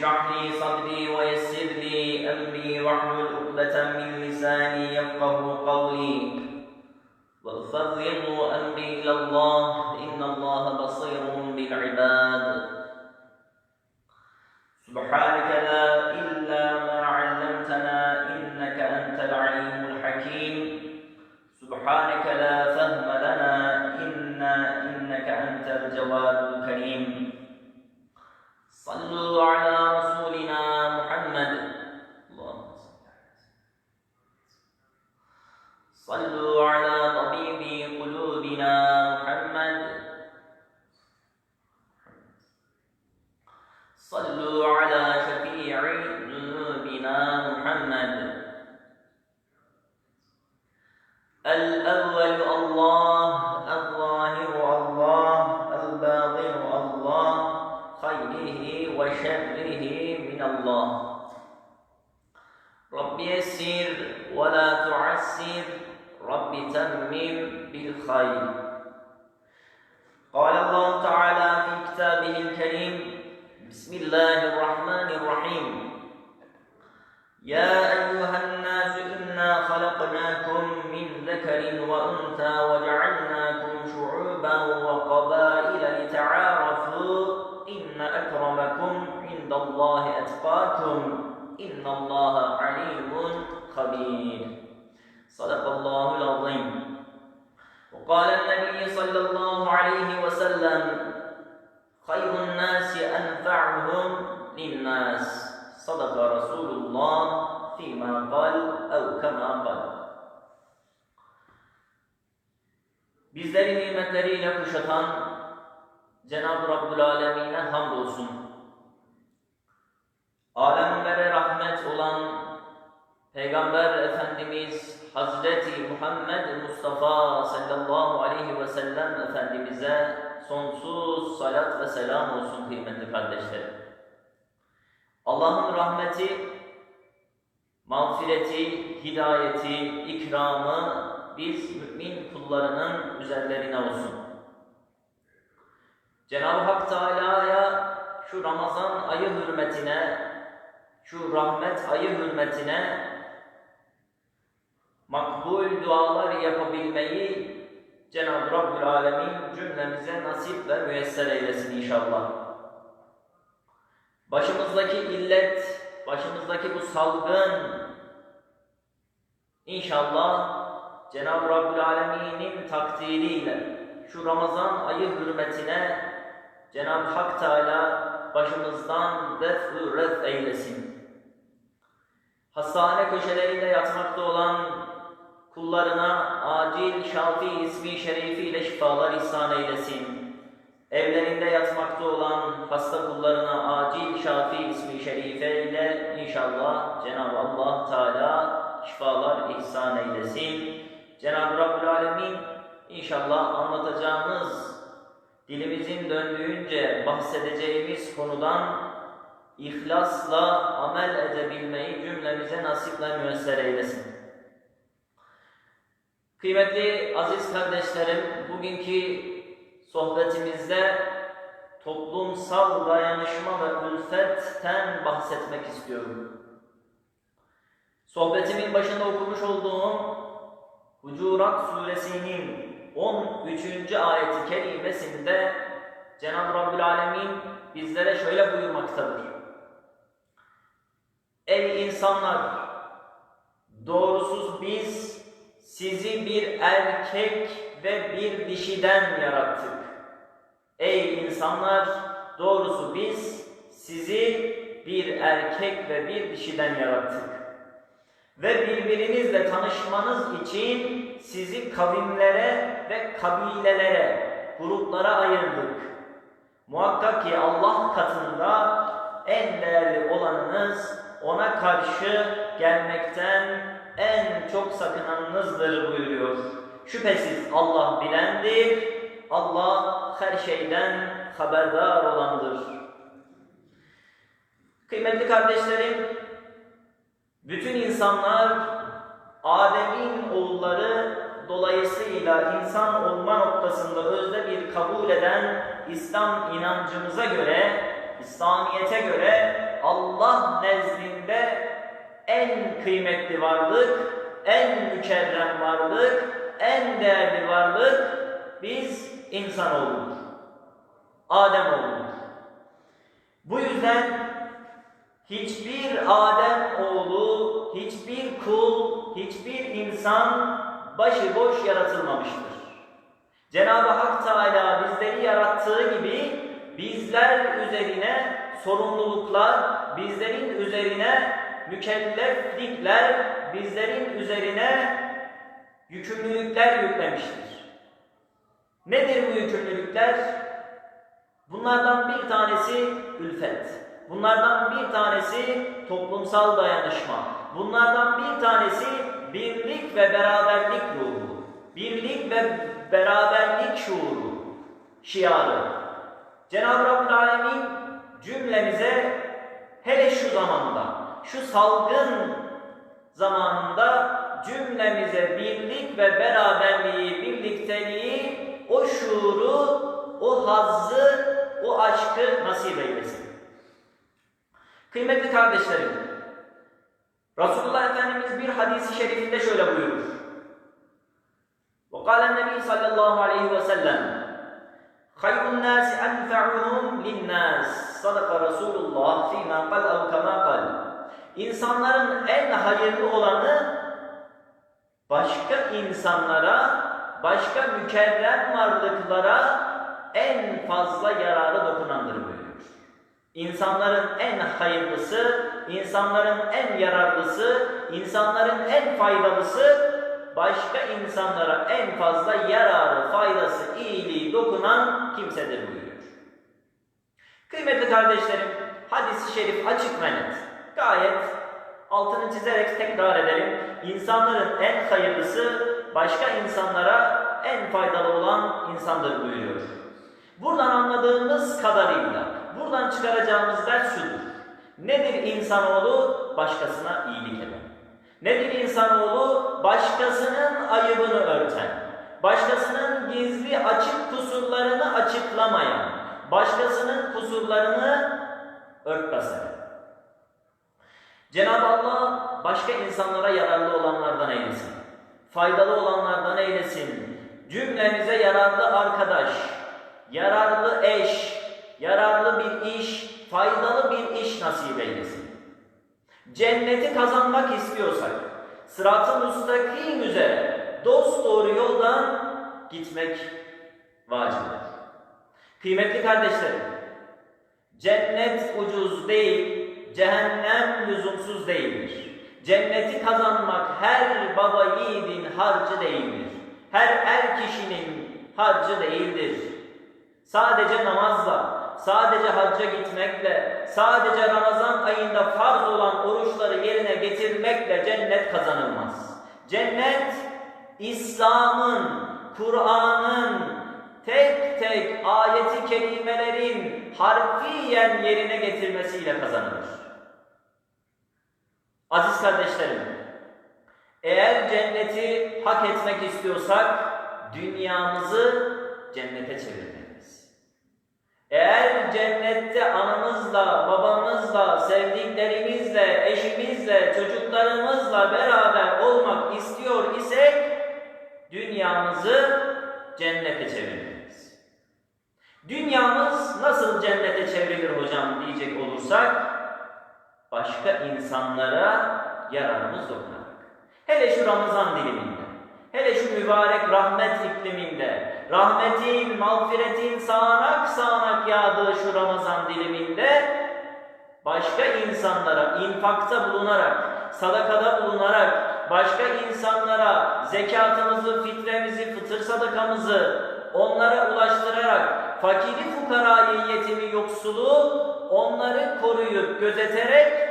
اشرح لي صدري ويسر لي أمري واحلل عقدة من لساني يفقه قولي. وأفوض أمري إلى الله. إن الله بصير بالعباد. سبحانك لا إلا ما علمتنا إنك أنت العليم الحكيم. سبحانك الله الرحمن الرحيم يا أيها الناس إنا خلقناكم من ذكر وأنثى وجعلناكم شعوبا وقبائل لتعارفوا إن أكرمكم عند الله أتقاكم إن الله عليم خبير صدق الله العظيم وقال النبي صلى الله عليه وسلم Hayrun nasi enfa'uhum linnas. Sadaka Resulullah fîmâ kal ev kemâ kal. Bizleri nimetleriyle kuşatan Cenab-ı Rabbül Alemin'e hamdolsun. Alemlere rahmet olan Peygamber Efendimiz Hazreti Muhammed Mustafa sallallahu aleyhi ve sellem Efendimiz'e sonsuz salat ve selam olsun kıymetli kardeşlerim. Allah'ın rahmeti, mağfireti, hidayeti, ikramı biz mümin kullarının üzerlerine olsun. Cenab-ı Hak Teala'ya şu Ramazan ayı hürmetine, şu rahmet ayı hürmetine makbul dualar yapabilmeyi Cenab-ı Rabbül Alemin cümlemize nasip ve müyesser eylesin inşallah. Başımızdaki illet, başımızdaki bu salgın inşallah Cenab-ı Rabbül Alemin'in takdiriyle şu Ramazan ayı hürmetine Cenab-ı Hak Teala başımızdan def-ü ref eylesin. Hastane köşelerinde yatmakta olan kullarına acil şafi ismi şerifiyle şifalar ihsan eylesin. Evlerinde yatmakta olan hasta kullarına acil şafi ismi şerifeyle inşallah Cenab-ı Allah Teala şifalar ihsan eylesin. Cenab-ı Rabbül Alemin inşallah anlatacağımız dilimizin döndüğünce bahsedeceğimiz konudan ihlasla amel edebilmeyi cümlemize nasip ve müesser eylesin. Kıymetli aziz kardeşlerim, bugünkü sohbetimizde toplumsal dayanışma ve ülfetten bahsetmek istiyorum. Sohbetimin başında okumuş olduğum Hucurat suresinin 13. ayeti kerimesinde Cenab-ı Rabbül Alemin bizlere şöyle buyurmaktadır. Ey insanlar! Doğrusuz biz sizi bir erkek ve bir dişiden yarattık. Ey insanlar! Doğrusu biz sizi bir erkek ve bir dişiden yarattık. Ve birbirinizle tanışmanız için sizi kavimlere ve kabilelere, gruplara ayırdık. Muhakkak ki Allah katında en değerli olanınız ona karşı gelmekten en çok sakınanınızdır buyuruyor. Şüphesiz Allah bilendir, Allah her şeyden haberdar olandır. Kıymetli kardeşlerim, bütün insanlar Adem'in oğulları dolayısıyla insan olma noktasında özde bir kabul eden İslam inancımıza göre, İslamiyete göre Allah nezdinde en kıymetli varlık, en mükerrem varlık, en değerli varlık biz insanoğludur. Adem oğludur. Bu yüzden hiçbir Adem oğlu, hiçbir kul, hiçbir insan başıboş yaratılmamıştır. Cenab-ı Hak Teala bizleri yarattığı gibi bizler üzerine sorumluluklar, bizlerin üzerine mükelleflikler, bizlerin üzerine yükümlülükler yüklemiştir. Nedir bu yükümlülükler? Bunlardan bir tanesi ülfet. Bunlardan bir tanesi toplumsal dayanışma. Bunlardan bir tanesi birlik ve beraberlik ruhu. Birlik ve beraberlik şuuru, şiarı. Cenab-ı Rabbül Alemin cümlemize hele şu zamanda, şu salgın zamanında cümlemize birlik ve beraberliği, birlikteliği, o şuuru, o hazzı, o aşkı nasip eylesin. Kıymetli kardeşlerim, Resulullah Efendimiz bir hadisi şerifinde şöyle buyurur. وقال النبي صلى الله عليه وسلم Hayrun nasi enfa'uhum linnas. Sadaka Resulullah fîmâ kal ev kemâ kal. İnsanların en hayırlı olanı başka insanlara, başka mükerrem varlıklara en fazla yararı dokunandır buyuruyor. İnsanların en hayırlısı, insanların en yararlısı, insanların en faydalısı başka insanlara en fazla yararı, faydası, iyiliği dokunan kimsedir buyuruyor. Kıymetli kardeşlerim, hadis-i şerif açık ve net. Gayet altını çizerek tekrar edelim. İnsanların en hayırlısı, başka insanlara en faydalı olan insandır buyuruyor. Buradan anladığımız kadarıyla, buradan çıkaracağımız ders şudur. Nedir insanoğlu? Başkasına iyilik eden. Nedir insanoğlu? Başkasının ayıbını örten. Başkasının gizli açık kusurlarını açıklamayan. Başkasının kusurlarını örtbas eden. Cenab-ı Allah başka insanlara yararlı olanlardan eylesin. Faydalı olanlardan eylesin. Cümlemize yararlı arkadaş, yararlı eş, yararlı bir iş, faydalı bir iş nasip eylesin. Cenneti kazanmak istiyorsak, sırat-ı müstakim üzere dost doğru yoldan gitmek vaciptir. Kıymetli kardeşlerim, cennet ucuz değil, cehennem lüzumsuz değildir. Cenneti kazanmak her baba yiğidin harcı değildir. Her er kişinin harcı değildir. Sadece namazla, sadece hacca gitmekle, sadece Ramazan ayında farz olan oruçları yerine getirmekle cennet kazanılmaz. Cennet, İslam'ın, Kur'an'ın tek tek ayeti kelimelerin harfiyen yerine getirmesiyle kazanılır. Aziz kardeşlerim, eğer cenneti hak etmek istiyorsak dünyamızı cennete çevirmeliyiz. Eğer cennette anamızla, babamızla, sevdiklerimizle, eşimizle, çocuklarımızla beraber olmak istiyor isek dünyamızı cennete çevirmeliyiz. Dünyamız nasıl cennete çevrilir hocam diyecek olursak başka insanlara yararımız dokunarak. Hele şu Ramazan diliminde, hele şu mübarek rahmet ikliminde, rahmetin, mağfiretin sağanak sağanak yağdığı şu Ramazan diliminde başka insanlara infakta bulunarak, sadakada bulunarak, başka insanlara zekatımızı, fitremizi, fıtır sadakamızı onlara ulaştırarak, fakiri fukarayı, yetimi, yoksulu onları koruyup, gözeterek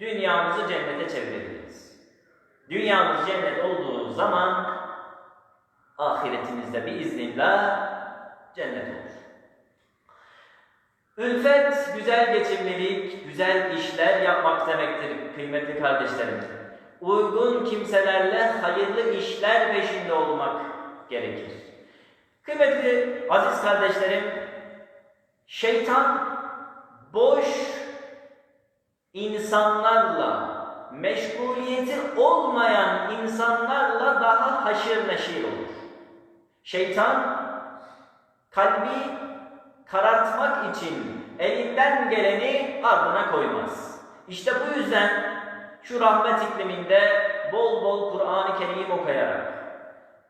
dünyamızı cennete çevirebiliriz. Dünyamız cennet olduğu zaman ahiretimizde biiznillah cennet olur. Ülfet, güzel geçimlilik, güzel işler yapmak demektir kıymetli kardeşlerim. Uygun kimselerle hayırlı işler peşinde olmak gerekir. Kıymetli aziz kardeşlerim, şeytan boş insanlarla, meşguliyeti olmayan insanlarla daha haşır neşir olur. Şeytan kalbi karartmak için elinden geleni ardına koymaz. İşte bu yüzden şu rahmet ikliminde bol bol Kur'an-ı Kerim okuyarak,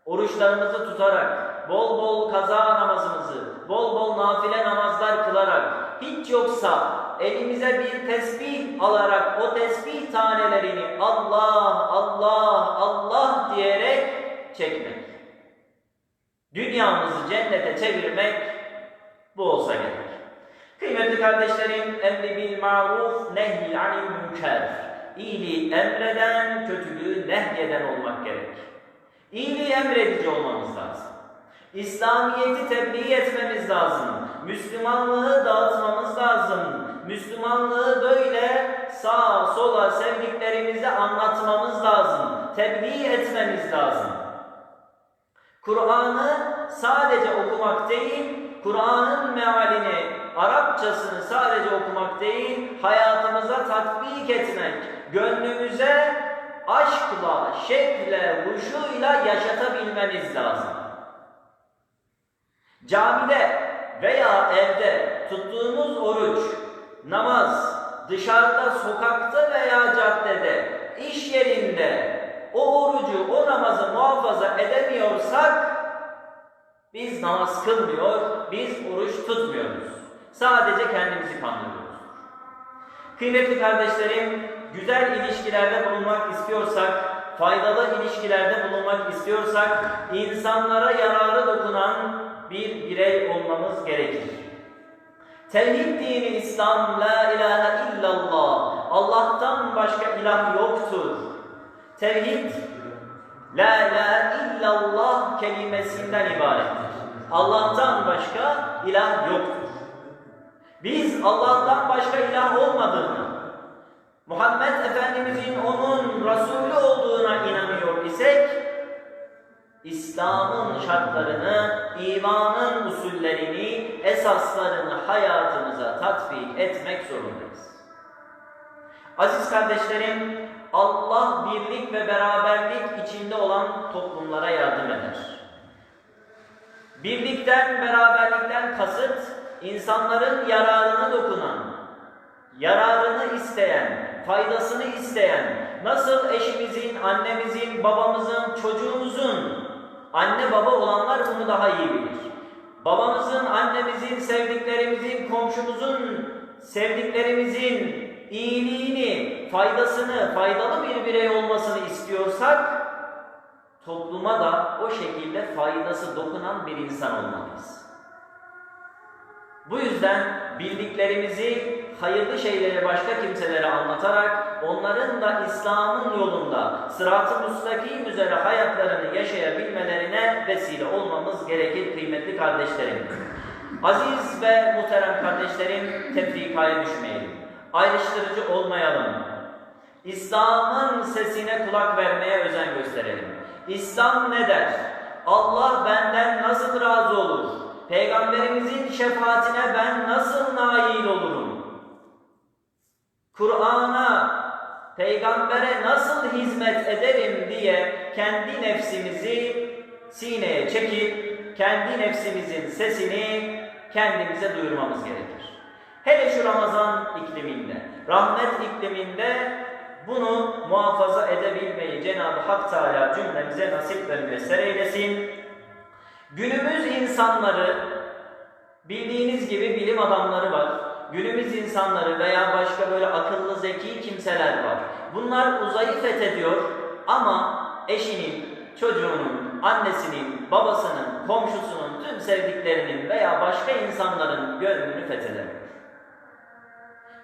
oruçlarımızı tutarak, bol bol kaza namazımızı, bol bol nafile namazlar kılarak, hiç yoksa elimize bir tesbih alarak o tesbih tanelerini Allah, Allah, Allah diyerek çekmek. Dünyamızı cennete çevirmek bu olsa gerek. Kıymetli kardeşlerim, emri bil maruf, nehy anil münker. İyiliği emreden, kötülüğü nehyeden olmak gerek. İyiliği emredici olmamız lazım. İslamiyeti tebliğ etmemiz lazım. Müslümanlığı dağıtmamız lazım. Müslümanlığı böyle sağa sola sevdiklerimize anlatmamız lazım. Tebliğ etmemiz lazım. Kur'an'ı sadece okumak değil, Kur'an'ın mealini, Arapçasını sadece okumak değil, hayatımıza tatbik etmek, gönlümüze aşkla, şekle, huşuyla yaşatabilmemiz lazım. Camide veya evde tuttuğumuz oruç, namaz, dışarıda, sokakta veya caddede, iş yerinde o orucu, o namazı muhafaza edemiyorsak biz namaz kılmıyor, biz oruç tutmuyoruz. Sadece kendimizi kandırıyoruz. Kıymetli kardeşlerim, güzel ilişkilerde bulunmak istiyorsak, faydalı ilişkilerde bulunmak istiyorsak, insanlara yararı dokunan bir birey olmamız gerekir. Tevhid dini İslam, la ilahe illallah, Allah'tan başka ilah yoktur. Tevhid, la ilahe illallah kelimesinden ibarettir. Allah'tan başka ilah yoktur. Biz Allah'tan başka ilah olmadığını, Muhammed Efendimizin İslam'ın şartlarını, imanın usullerini, esaslarını hayatımıza tatbik etmek zorundayız. Aziz kardeşlerim, Allah birlik ve beraberlik içinde olan toplumlara yardım eder. Birlikten, beraberlikten kasıt, insanların yararına dokunan, yararını isteyen, faydasını isteyen, nasıl eşimizin, annemizin, babamızın, çocuğumuzun, anne baba olanlar bunu daha iyi bilir. Babamızın, annemizin, sevdiklerimizin, komşumuzun, sevdiklerimizin iyiliğini, faydasını, faydalı bir birey olmasını istiyorsak, topluma da o şekilde faydası dokunan bir insan olmalıyız. Bu yüzden bildiklerimizi hayırlı şeyleri başka kimselere anlatarak onların da İslam'ın yolunda sırat-ı müstakim üzere hayatlarını yaşayabilmelerine vesile olmamız gerekir kıymetli kardeşlerim. Aziz ve muhterem kardeşlerim tefrikaya düşmeyelim. Ayrıştırıcı olmayalım. İslam'ın sesine kulak vermeye özen gösterelim. İslam ne der? Allah benden nasıl razı olur? Peygamberimizin şefaatine ben nasıl nail olurum? Kur'an'a, peygambere nasıl hizmet ederim diye kendi nefsimizi sineye çekip kendi nefsimizin sesini kendimize duyurmamız gerekir. Hele şu Ramazan ikliminde, rahmet ikliminde bunu muhafaza edebilmeyi Cenab-ı Hak Teala cümlemize nasip ve müyesser eylesin. Günümüz insanları bildiğiniz gibi bilim adamları var. Günümüz insanları veya başka böyle akıllı zeki kimseler var. Bunlar uzayı fethediyor ama eşinin, çocuğunun, annesinin, babasının, komşusunun, tüm sevdiklerinin veya başka insanların gönlünü fethedemiyor.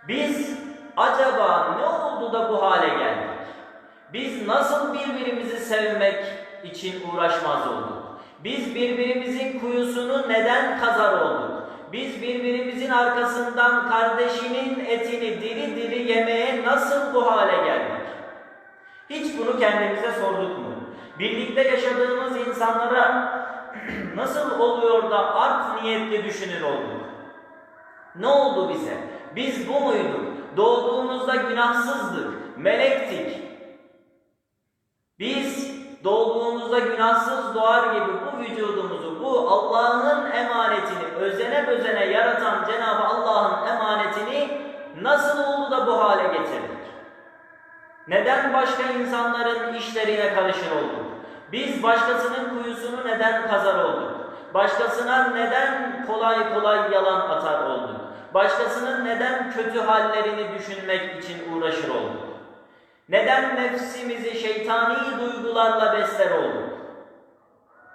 Biz acaba ne oldu da bu hale geldik? Biz nasıl birbirimizi sevmek için uğraşmaz olduk? Biz birbirimizin kuyusunu neden kazar olduk? Biz birbirimizin arkasından kardeşinin etini diri diri yemeye nasıl bu hale geldik? Hiç bunu kendimize sorduk mu? Birlikte yaşadığımız insanlara nasıl oluyor da art niyetli düşünür olduk? Ne oldu bize? Biz bu muyduk? Doğduğumuzda günahsızdık, melektik. Biz doğduğumuzda günahsız doğar gibi bu vücudumuzu, bu Allah'ın emanetini, özene özene yaratan Cenab-ı Allah'ın emanetini nasıl oldu da bu hale getirdik? Neden başka insanların işlerine karışır olduk? Biz başkasının kuyusunu neden kazar olduk? Başkasına neden kolay kolay yalan atar olduk? Başkasının neden kötü hallerini düşünmek için uğraşır olduk? Neden nefsimizi şeytani duygularla besler olduk?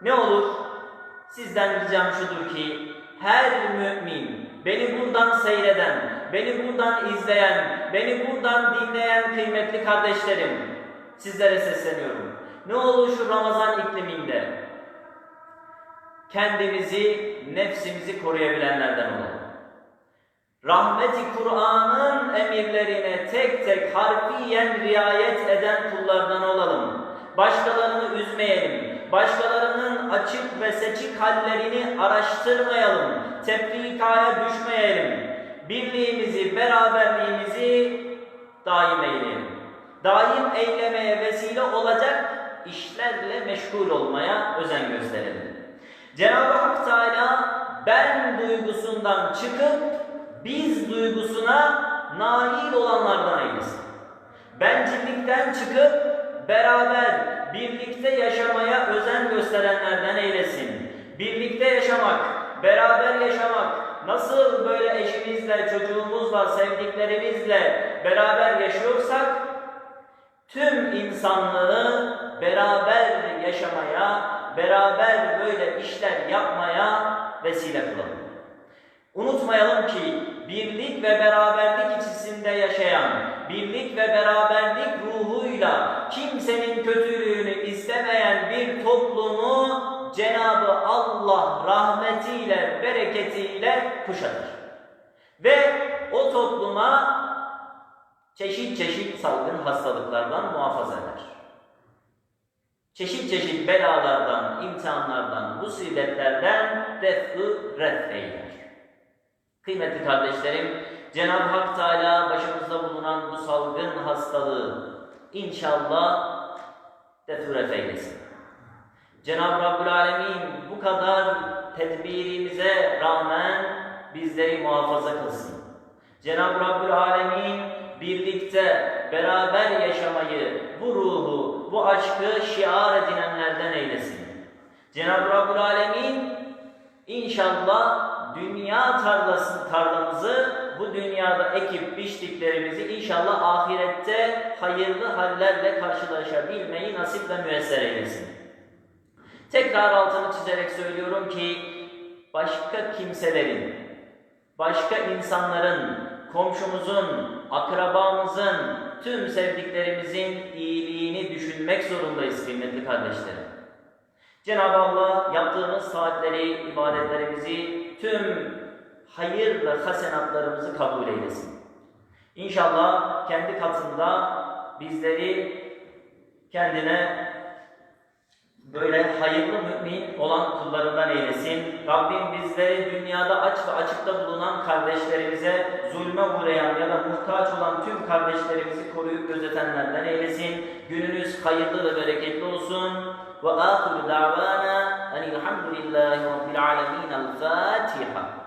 Ne olur? Sizden ricam şudur ki her mümin, beni buradan seyreden, beni buradan izleyen, beni buradan dinleyen kıymetli kardeşlerim, sizlere sesleniyorum. Ne olur şu Ramazan ikliminde kendimizi, nefsimizi koruyabilenlerden olalım. Rahmeti Kur'an'ın emirlerine tek tek harfiyen riayet eden kullardan olalım. Başkalarını üzmeyelim. Başkalarının açık ve seçik hallerini araştırmayalım. Tefrikaya düşmeyelim. Birliğimizi, beraberliğimizi daim eyleyelim. Daim eylemeye vesile olacak işlerle meşgul olmaya özen gösterelim. Cenab-ı Hak Teala ben duygusundan çıkıp biz duygusuna nail olanlardan eylesin. Bencillikten çıkıp beraber birlikte yaşamaya özen gösterenlerden eylesin. Birlikte yaşamak, beraber yaşamak, nasıl böyle eşimizle, çocuğumuzla, sevdiklerimizle beraber yaşıyorsak tüm insanlığı beraber yaşamaya, beraber böyle işler yapmaya vesile kılalım. Unutmayalım ki birlik ve beraberlik içerisinde yaşayan, birlik ve beraberlik ruhuyla kimsenin kötülüğünü istemeyen bir toplumu Cenabı Allah rahmetiyle, bereketiyle kuşatır. Ve o topluma çeşit çeşit salgın hastalıklardan muhafaza eder. Çeşit çeşit belalardan, imtihanlardan, musibetlerden def-ı red eyler. Kıymetli kardeşlerim, Cenab-ı Hak Teala başımızda bulunan bu salgın hastalığı inşallah defüret eylesin. Cenab-ı Rabbül Alemin bu kadar tedbirimize rağmen bizleri muhafaza kılsın. Cenab-ı Rabbül Alemin birlikte, beraber yaşamayı, bu ruhu, bu aşkı şiar edinenlerden eylesin. Cenab-ı Rabbül Alemin inşallah dünya tarlası, tarlamızı bu dünyada ekip biçtiklerimizi inşallah ahirette hayırlı hallerle karşılaşabilmeyi nasip ve müesser eylesin. Tekrar altını çizerek söylüyorum ki başka kimselerin, başka insanların, komşumuzun, akrabamızın, tüm sevdiklerimizin iyiliğini düşünmek zorundayız kıymetli kardeşlerim. Cenab-ı Allah yaptığımız saatleri, ibadetlerimizi, tüm hayır ve hasenatlarımızı kabul eylesin. İnşallah kendi katında bizleri kendine böyle hayırlı mümin olan kullarından eylesin. Rabbim bizleri dünyada aç ve açıkta bulunan kardeşlerimize zulme uğrayan ya da muhtaç olan tüm kardeşlerimizi koruyup gözetenlerden eylesin. Gününüz hayırlı ve bereketli olsun. Ve ahiru davana enilhamdülillahi rabbil alemin. El Fatiha.